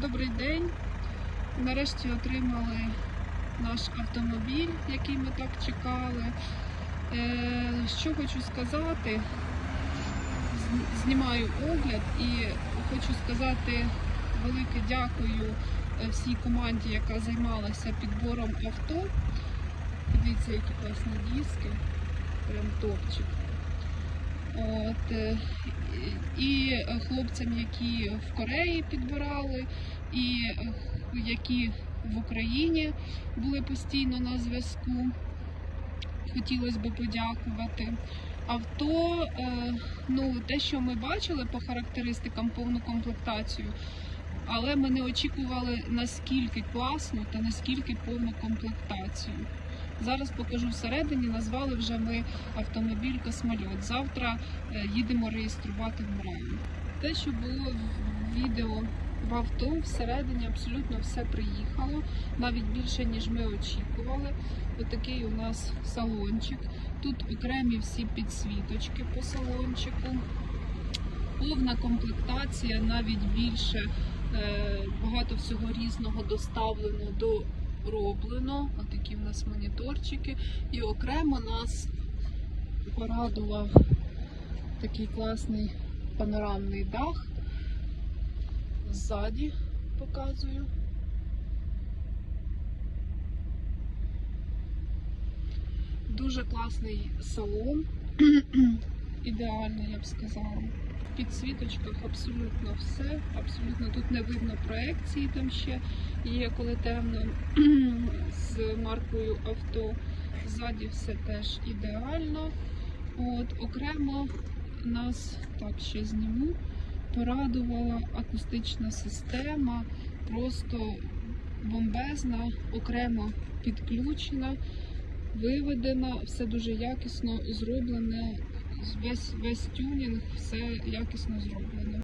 Добрий день. Нарешті отримали наш автомобіль, який ми так чекали. Е, Що хочу сказати, знімаю огляд і хочу сказати велике дякую е, всій команді, яка займалася підбором авто. Дивіться, які класні диски, прям топчик. От, е, і е, хлопцям, які в Кореї підбирали, і е, які в Україні були постійно на зв'язку. Хотілося б подякувати. Авто, ну, те, що ми бачили по характеристикам, повну комплектацію, але ми не очікували наскільки класно та наскільки повну комплектацію. Зараз покажу всередині, назвали вже ми автомобіль космольот. Завтра е, їдемо реєструвати в МРЕО. Те, що було в відео в авто, всередині абсолютно все приїхало, навіть більше, ніж ми очікували. Отакий у нас салончик. Тут окремі всі підсвіточки по салончику. Повна комплектація, навіть більше. Е, Багато всього різного доставлено дороблено. Отакі в нас моніторчики. І окремо нас порадував такий класний панорамний дах. Ззаді показую. Дуже класний салон. Ідеально, я б сказала. В підсвіточках абсолютно все. Абсолютно тут не видно проекції там ще є, коли темно з маркою авто. Ззаді все теж ідеально. От, окремо нас так ще зніму. Порадувала акустична система, просто бомбезна, окремо підключена, виведена, все дуже якісно зроблене, весь, весь тюнінг, все якісно зроблено.